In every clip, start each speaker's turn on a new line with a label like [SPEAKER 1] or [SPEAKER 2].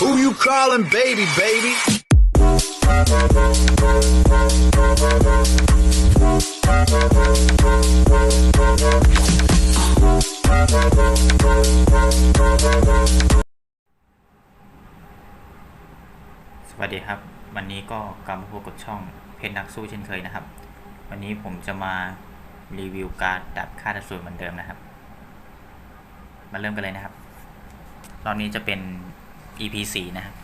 [SPEAKER 1] Who you calling baby, baby?
[SPEAKER 2] สวัสดีครับ วันนี้ก็กลับมาพบกับช่องเพชรนักสู้เช่นเคยนะครับ วันนี้ผมจะมารีวิวการดับค่าดัสูตรเหมือนเดิมนะครับ มาเริ่มกันเลยนะครับ ตอนนี้จะเป็น EP 4นะครับ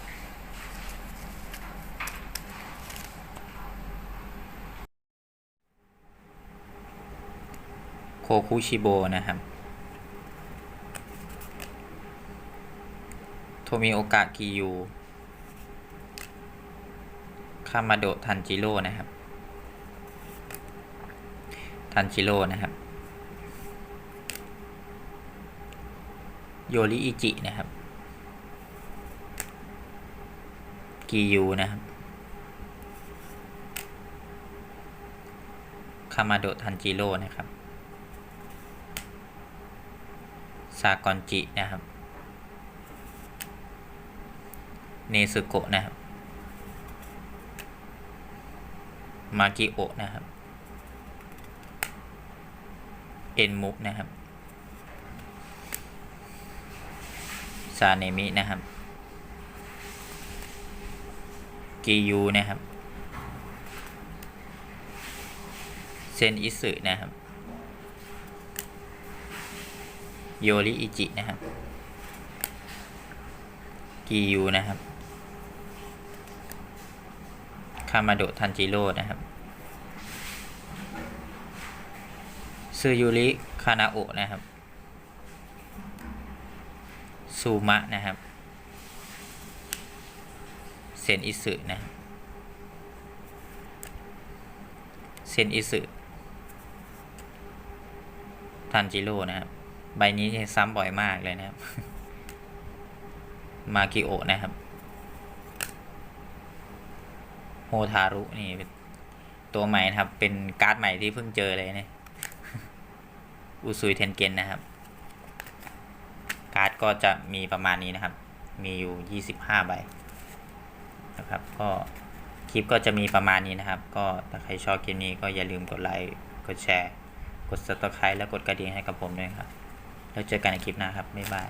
[SPEAKER 2] โคคุชิโบนะครับ โทมิโอกะกิยูคามาโดทันจิโร่นะครับ ทันจิโร่นะครับ โยริอิจินะครับ กิยูนะครับคามาโดทันจิโร่นะครับซากอนจินะครับ เนซึโกะนะครับ มากิโอะนะครับ เอ็นมุกนะครับ ซาเนมินะครับ กิยูนะครับเซนอิสึนะครับโยริอิจินะครับกิยูนะครับคามาโดทันจิโร่นะครับซึยุริคานาโอะนะครับซูมะนะครับ เซนอิสึนะเซนอิสึทันจิโร่นะครับ ใบนี้ซ้ำบ่อยมากเลยนะครับ มากิโอนะครับโฮทารุนี่เป็นตัวใหม่นะครับ เป็นการ์ดใหม่ที่เพิ่งเจอเลยเนี่ยอุซุยเทนเกนนะครับ การ์ดก็จะมีประมาณนี้นะครับ มีอยู่ 25 ใบ นะครับ ก็คลิปก็จะมีประมาณนี้นะครับ ก็ถ้าใครชอบคลิปนี้ก็อย่าลืมกดไลค์กดแชร์ กด subscribe และกดกระดิ่งให้กับผมด้วยครับ แล้วเจอกันในคลิปหน้าครับบ๊ายบาย